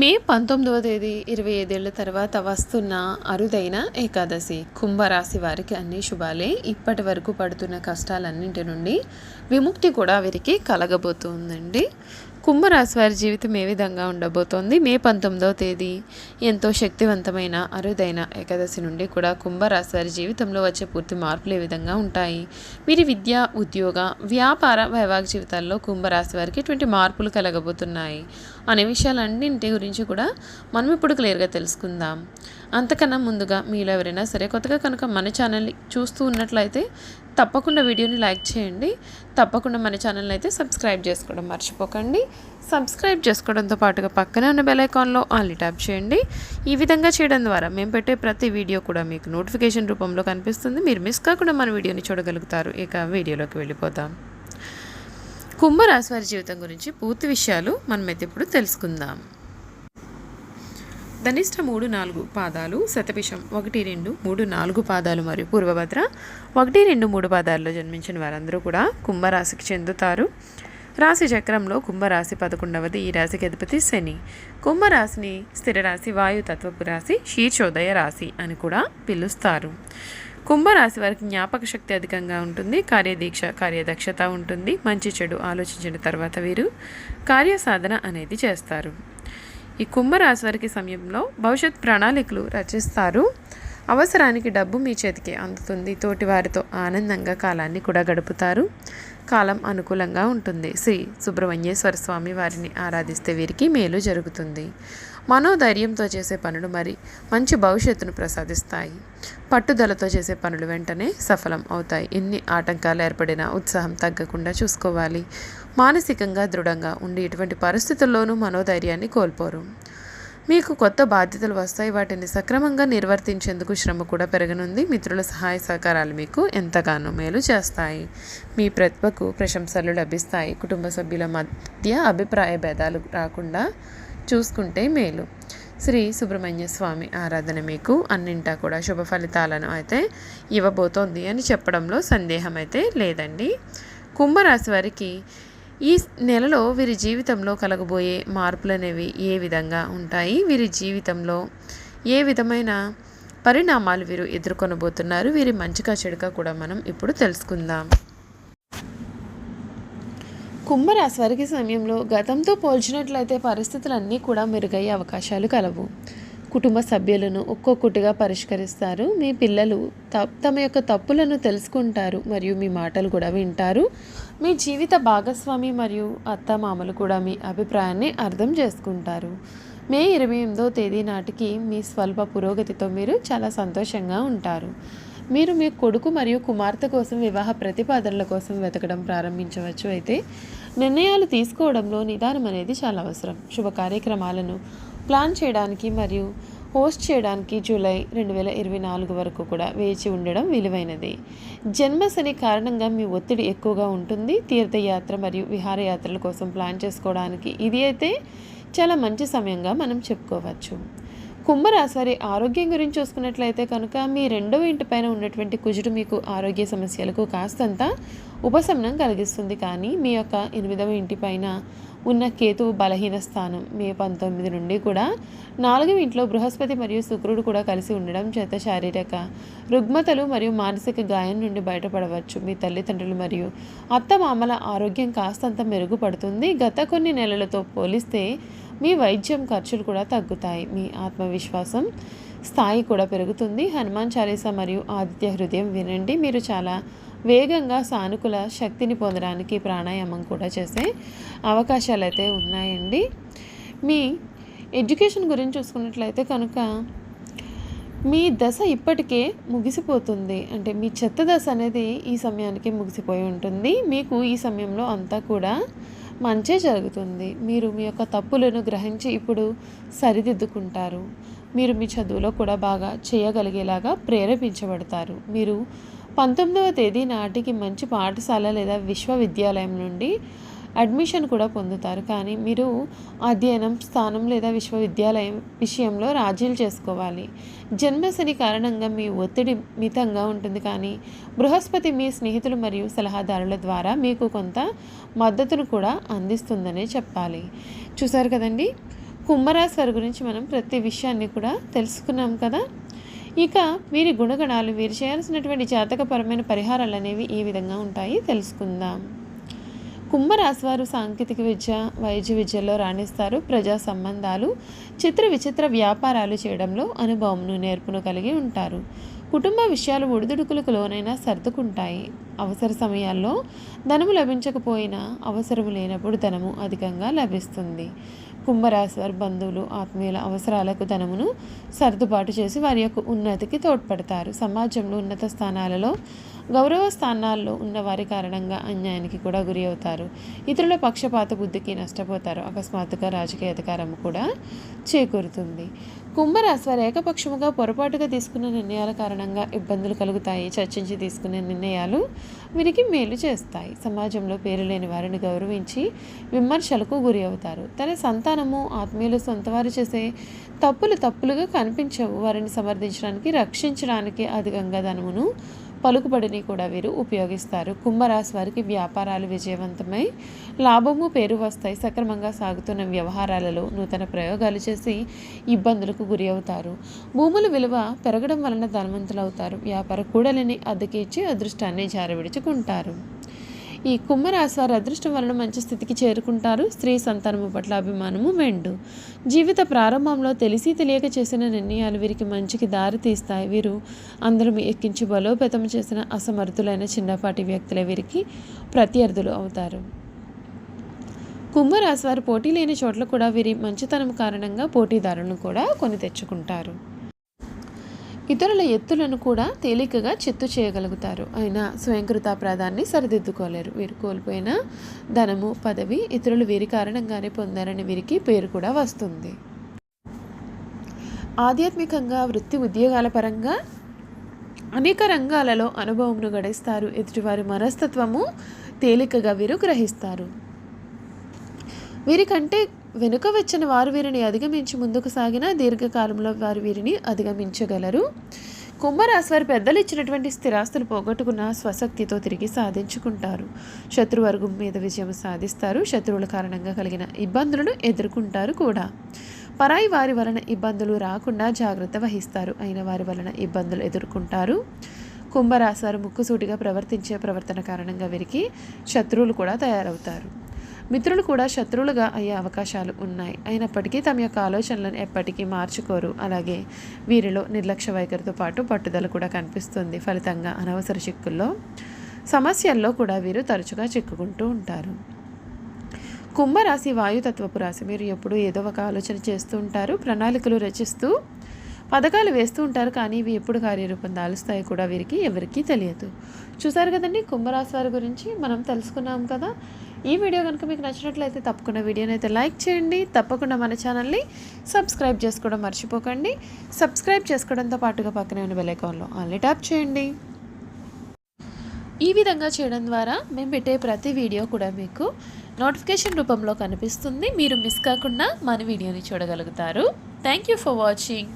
మే పంతొమ్మిదవ తేదీ ఇరవై ఐదేళ్ళ తర్వాత వస్తున్న అరుదైన ఏకాదశి. కుంభరాశి వారికి అన్ని శుభాలే. ఇప్పటి వరకు పడుతున్న కష్టాలన్నింటి నుండి విముక్తి కూడా వీరికి కలగబోతుందండి. కుంభరాశి వారి జీవితం ఏ విధంగా ఉండబోతోంది? మే పంతొమ్మిదవ తేదీ. ఎంతో శక్తివంతమైన అరుదైన ఏకాదశి నుండి కూడా కుంభరాశి వారి జీవితంలో వచ్చే పూర్తి మార్పులు ఏ విధంగా ఉంటాయి? వీరి విద్య ఉద్యోగ వ్యాపార వైవాహిక జీవితాల్లో కుంభరాశి వారికి ఎటువంటి మార్పులు కలగబోతున్నాయి? అనే విషయాలన్నింటి గురించి కూడా మనం ఇప్పుడు క్లియర్గా తెలుసుకుందాం. అంతకన్నా ముందుగా మీలో ఎవరైనా సరే కొత్తగా కనుక మన ఛానల్ని చూస్తూ ఉన్నట్లయితే తప్పకుండా వీడియోని లైక్ చేయండి. తప్పకుండా మన ఛానల్ని అయితే సబ్స్క్రైబ్ చేసుకోవడం మర్చిపోకండి. సబ్స్క్రైబ్ చేసుకోవడంతో పాటుగా పక్కనే ఉన్న బెల్ ఐకాన్లో ఆన్లీ ట్యాప్ చేయండి. ఈ విధంగా చేయడం ద్వారా మేము పెట్టే ప్రతి వీడియో కూడా మీకు నోటిఫికేషన్ రూపంలో కనిపిస్తుంది. మీరు మిస్ కాకుండా మన వీడియోని చూడగలుగుతారు. ఇక వీడియోలోకి వెళ్ళిపోతాం కుంభరాశి వారి జీవితం గురించి పూర్తి విషయాలు మనమైతే ఇప్పుడు తెలుసుకుందాం. ధనిష్ట మూడు నాలుగు పాదాలు శతపిషం ఒకటి రెండు మూడు నాలుగు పాదాలు మరియు పూర్వభద్ర ఒకటి రెండు మూడు పాదాల్లో జన్మించిన వారందరూ కూడా కుంభరాశికి చెందుతారు. రాశి చక్రంలో కుంభరాశి పదకొండవది ఈ రాశికి అధిపతి శని. కుంభరాశిని స్థిరరాశి వాయుతత్వపు వాయు తత్వపు రాశి శీర్షోదయ రాశి అని కూడా పిలుస్తారు. కుంభరాశి వారికి జ్ఞాపక శక్తి అధికంగా ఉంటుంది. కార్యదీక్ష కార్యదక్షత ఉంటుంది. మంచి చెడు ఆలోచించిన తర్వాత వీరు కార్యసాధన అనేది చేస్తారు. ఈ కుంభరాశి వారికి సమయంలో భవిష్యత్ ప్రణాళికలు రచిస్తారు. అవసరానికి డబ్బు మీ చేతికి అందుతుంది. తోటి వారితో ఆనందంగా కాలాన్ని కూడా గడుపుతారు. కాలం అనుకూలంగా ఉంటుంది. శ్రీ సుబ్రహ్మణ్యేశ్వర స్వామి వారిని ఆరాధిస్తే వీరికి మేలు జరుగుతుంది. మనోధైర్యంతో చేసే పనులు మరి మంచి భవిష్యత్తును ప్రసాదిస్తాయి. పట్టుదలతో చేసే పనులు వెంటనే సఫలం అవుతాయి. ఎన్ని ఆటంకాలు ఏర్పడినా ఉత్సాహం తగ్గకుండా చూసుకోవాలి. మానసికంగా దృఢంగా ఉండి ఇటువంటి పరిస్థితుల్లోనూ మనోధైర్యాన్ని కోల్పోరు. మీకు కొత్త బాధ్యతలు వస్తాయి. వాటిని సక్రమంగా నిర్వర్తించేందుకు శ్రమ కూడా పెరగనుంది. మిత్రుల సహాయ సహకారాలు మీకు ఎంతగానో మేలు చేస్తాయి. మీ ప్రతిభకు ప్రశంసలు లభిస్తాయి. కుటుంబ సభ్యుల మధ్య అభిప్రాయ భేదాలు రాకుండా చూసుకుంటే మేలు. శ్రీ సుబ్రహ్మణ్య స్వామి ఆరాధన మీకు అన్నింటా కూడా శుభ ఫలితాలను అయితే ఇవ్వబోతోంది అని చెప్పడంలో సందేహం అయితే లేదండి. కుంభరాశి వారికి ఈ నెలలో వీరి జీవితంలో కలగబోయే మార్పులనేవి ఏ విధంగా ఉంటాయి? వీరి జీవితంలో ఏ విధమైన పరిణామాలు వీరు ఎదుర్కొనబోతున్నారు? వీరి మంచిగా చెడుగా కూడా మనం ఇప్పుడు తెలుసుకుందాం. కుంభరాశి వారికి సమయంలో గతంతో పోల్చినట్లయితే పరిస్థితులన్నీ కూడా మెరుగయ్యే అవకాశాలు కలవు. కుటుంబ సభ్యులను ఒక్కొక్కటిగా పరిష్కరిస్తారు. మీ పిల్లలు తమ యొక్క తప్పులను తెలుసుకుంటారు మరియు మీ మాటలు కూడా వింటారు. మీ జీవిత భాగస్వామి మరియు అత్త మామలు కూడా మీ అభిప్రాయాన్ని అర్థం చేసుకుంటారు. మే ఇరవై ఎనిమిదో తేదీ నాటికి మీ స్వల్ప పురోగతితో మీరు చాలా సంతోషంగా ఉంటారు. మీరు మీ కొడుకు మరియు కుమార్తె కోసం వివాహ ప్రతిపాదనల కోసం వెతకడం ప్రారంభించవచ్చు అయితే నిర్ణయాలు తీసుకోవడంలో నిదానం అనేది చాలా అవసరం. శుభ కార్యక్రమాలను ప్లాన్ చేయడానికి మరియు హోస్ట్ చేయడానికి జూలై రెండు వేల ఇరవై నాలుగు వరకు కూడా వేచి ఉండడం విలువైనది. జన్మశని కారణంగా మీ ఒత్తిడి ఎక్కువగా ఉంటుంది. తీర్థయాత్ర మరియు విహారయాత్రల కోసం ప్లాన్ చేసుకోవడానికి ఇది అయితే చాలా మంచి సమయంగా మనం చెప్పుకోవచ్చు. కుంభరాశి ఆరోగ్యం గురించి చూసుకున్నట్లయితే కనుక మీ రెండవ ఇంటిపైన ఉన్నటువంటి కుజుడు మీకు ఆరోగ్య సమస్యలకు కాస్తంత ఉపశమనం కలిగిస్తుంది. కానీ మీ యొక్క ఎనిమిదవ ఇంటిపైన ఉన్న కేతువు బలహీన స్థానం. మే పంతొమ్మిది నుండి కూడా నాలుగవ ఇంట్లో బృహస్పతి మరియు శుక్రుడు కూడా కలిసి ఉండడం చేత శారీరక రుగ్మతలు మరియు మానసిక గాయం నుండి బయటపడవచ్చు. మీ తల్లిదండ్రులు మరియు అత్తమామల ఆరోగ్యం కాస్తంత మెరుగుపడుతుంది. గత కొన్ని నెలలతో పోలిస్తే మీ వైద్యం ఖర్చులు కూడా తగ్గుతాయి. మీ ఆత్మవిశ్వాసం స్థాయి కూడా పెరుగుతుంది. హనుమాన్ చాలీసా మరియు ఆదిత్య హృదయం వినండి. మీరు చాలా వేగంగా సానుకూల శక్తిని పొందడానికి ప్రాణాయామం కూడా చేసే అవకాశాలు అయితే ఉన్నాయండి. మీ ఎడ్యుకేషన్ గురించి చూసుకున్నట్లయితే కనుక మీ దశ ఇప్పటికే ముగిసిపోతుంది. అంటే మీ చెత్త దశ అనేది ఈ సమయానికి ముగిసిపోయి ఉంటుంది. మీకు ఈ సమయంలో అంతా కూడా మంచే జరుగుతుంది. మీరు మీ యొక్క తప్పులను గ్రహించి ఇప్పుడు సరిదిద్దుకుంటారు. మీరు మీ చదువులో కూడా బాగా చేయగలిగేలాగా ప్రేరేపించబడతారు. మీరు పంతొమ్మిదవ తేదీ నాటికి మంచి పాఠశాల లేదా విశ్వవిద్యాలయం నుండి అడ్మిషన్ కూడా పొందుతారు. కానీ మీరు అధ్యయనం స్థానం లేదా విశ్వవిద్యాలయం విషయంలో రాజీలు చేసుకోవాలి. జన్మశని కారణంగా మీ ఒత్తిడి మితంగా ఉంటుంది. కానీ బృహస్పతి మీ స్నేహితులు మరియు సలహాదారుల ద్వారా మీకు కొంత మద్దతును కూడా అందిస్తుందనే చెప్పాలి. చూసారు కదండి? కుంభరాశి వారి గురించి మనం ప్రతి విషయాన్ని కూడా తెలుసుకున్నాం కదా? ఇక వీరి గుణగణాలు వీరు చేయాల్సినటువంటి జాతకపరమైన పరిహారాలు అనేవి ఏ విధంగా ఉంటాయి. తెలుసుకుందాం. కుంభరాశివారు సాంకేతిక విద్య వైద్య విద్యలో రాణిస్తారు. ప్రజా సంబంధాలు చిత్ర విచిత్ర వ్యాపారాలు చేయడంలో అనుభవంను నేర్పును కలిగి ఉంటారు. కుటుంబ విషయాలు ఒడిదుడుకులకు లోనైనా సర్దుకుంటాయి. అవసర సమయాల్లో ధనము లభించకపోయినా అవసరము లేనప్పుడు ధనము అధికంగా లభిస్తుంది. కుంభరాశి వారి బంధువులు ఆత్మీయుల అవసరాలకు ధనమును సర్దుబాటు చేసి వారి యొక్క ఉన్నతికి తోడ్పడతారు. సమాజంలో ఉన్నత స్థానాలలో గౌరవ స్థానాల్లో ఉన్న వారి కారణంగా అన్యాయానికి కూడా గురి అవుతారు. ఇతరుల పక్షపాత బుద్ధికి నష్టపోతారు. అకస్మాత్తుగా రాజకీయ అధికారం కూడా చేకూరుతుంది. కుంభరాశి వారు ఏకపక్షముగా పొరపాటుగా తీసుకున్న నిర్ణయాల కారణంగా ఇబ్బందులు కలుగుతాయి. చర్చించి తీసుకునే నిర్ణయాలు వీరికి మేలు చేస్తాయి. సమాజంలో పేరు లేని వారిని గౌరవించి విమర్శలకు గురి అవుతారు. తన సంతానము ఆత్మీయులు సొంతవారు చేసే తప్పులు తప్పులుగా కనిపించవు. వారిని సమర్థించడానికి రక్షించడానికి అధికంగా ధనమును పలుకుబడిని కూడా వీరు ఉపయోగిస్తారు. కుంభరాశి వారికి వ్యాపారాలు విజయవంతమై లాభము పేరు వస్తాయి. సక్రమంగా సాగుతున్న వ్యవహారాలలో నూతన ప్రయోగాలు చేసి ఇబ్బందులకు గురి అవుతారు. భూముల విలువ పెరగడం వలన ధనవంతులు అవుతారు వ్యాపార కూడలిని అద్దెకిచ్చి అదృష్టాన్ని జారవిడుచుకుంటారు. ఈ కుంభరాశి వారి అదృష్టం వలన మంచి స్థితికి చేరుకుంటారు. స్త్రీ సంతానము పట్ల అభిమానము మెండు. జీవిత ప్రారంభంలో తెలిసి తెలియక చేసిన నిర్ణయాలు వీరికి మంచికి దారి తీస్తాయి. వీరు అందరూ ఎక్కించి బలోపేతం చేసిన అసమర్థులైన చిన్నపాటి వ్యక్తులే వీరికి ప్రత్యర్థులు అవుతారు. కుంభరాశి వారు పోటీ లేని చోట్ల కూడా వీరి మంచితనం కారణంగా పోటీదారులను కూడా కొని తెచ్చుకుంటారు. ఇతరుల ఎత్తులను కూడా తేలికగా చిత్తు చేయగలుగుతారు. అయినా స్వయంకృతాపరాధాన్ని సరిదిద్దుకోలేరు. వీరు కోల్పోయిన ధనము పదవి ఇతరులు వీరి కారణంగానే పొందారని వీరికి పేరు కూడా వస్తుంది. ఆధ్యాత్మికంగా వృత్తి ఉద్యోగాల పరంగా అనేక రంగాలలో అనుభవంను గడిస్తారు. ఎదుటివారి మనస్తత్వము తేలికగా వీరు గ్రహిస్తారు. వీరికంటే వెనుక వచ్చిన వారు వీరిని అధిగమించి ముందుకు సాగిన దీర్ఘకాలంలో వారు వీరిని అధిగమించగలరు. కుంభరాశి వారి పెద్దలు ఇచ్చినటువంటి స్థిరాస్తులు పోగొట్టుకున్న స్వశక్తితో తిరిగి సాధించుకుంటారు. శత్రువర్గం మీద విజయం సాధిస్తారు. శత్రువుల కారణంగా కలిగిన ఇబ్బందులను ఎదుర్కొంటారు కూడా. పరాయి వారి వలన ఇబ్బందులు రాకుండా జాగ్రత్త వహిస్తారు. అయిన వారి వలన ఇబ్బందులు ఎదుర్కొంటారు. కుంభరాశి వారు ముక్కుసూటిగా ప్రవర్తించే ప్రవర్తన కారణంగా వీరికి శత్రువులు కూడా తయారవుతారు. మిత్రులు కూడా శత్రువులుగా అయ్యే అవకాశాలు ఉన్నాయి. అయినప్పటికీ తమ యొక్క ఆలోచనలను ఎప్పటికీ మార్చుకోరు. అలాగే వీరిలో నిర్లక్ష్య వైఖరితో పాటు పట్టుదల కూడా కనిపిస్తుంది. ఫలితంగా అనవసర చిక్కుల్లో సమస్యల్లో కూడా వీరు తరచుగా చిక్కుకుంటూ ఉంటారు. కుంభరాశి వాయుతత్వపు రాశి మీరు ఎప్పుడూ ఏదో ఒక ఆలోచన చేస్తూ ఉంటారు. ప్రణాళికలు రచిస్తూ పథకాలు వేస్తూ ఉంటారు కానీ ఇవి ఎప్పుడు కార్యరూపం దాలుస్తాయి కూడా వీరికి ఎవరికీ తెలియదు. చూసారు కదండి? కుంభరాశి వారి గురించి మనం తెలుసుకున్నాం కదా. ఈ వీడియో కనుక మీకు నచ్చినట్లయితే తప్పకుండా వీడియోని అయితే లైక్ చేయండి. తప్పకుండా మన ఛానల్ని సబ్స్క్రైబ్ చేసుకోవడం మర్చిపోకండి. సబ్స్క్రైబ్ చేసుకోవడంతో పాటుగా పక్కనే ఉన్న బెలైకాన్లో ఆన్లీ ట్యాప్ చేయండి. ఈ విధంగా చేయడం ద్వారా మేము పెట్టే ప్రతి వీడియో కూడా మీకు నోటిఫికేషన్ రూపంలో కనిపిస్తుంది. మీరు మిస్ కాకుండా మన వీడియోని చూడగలుగుతారు. Thank you for watching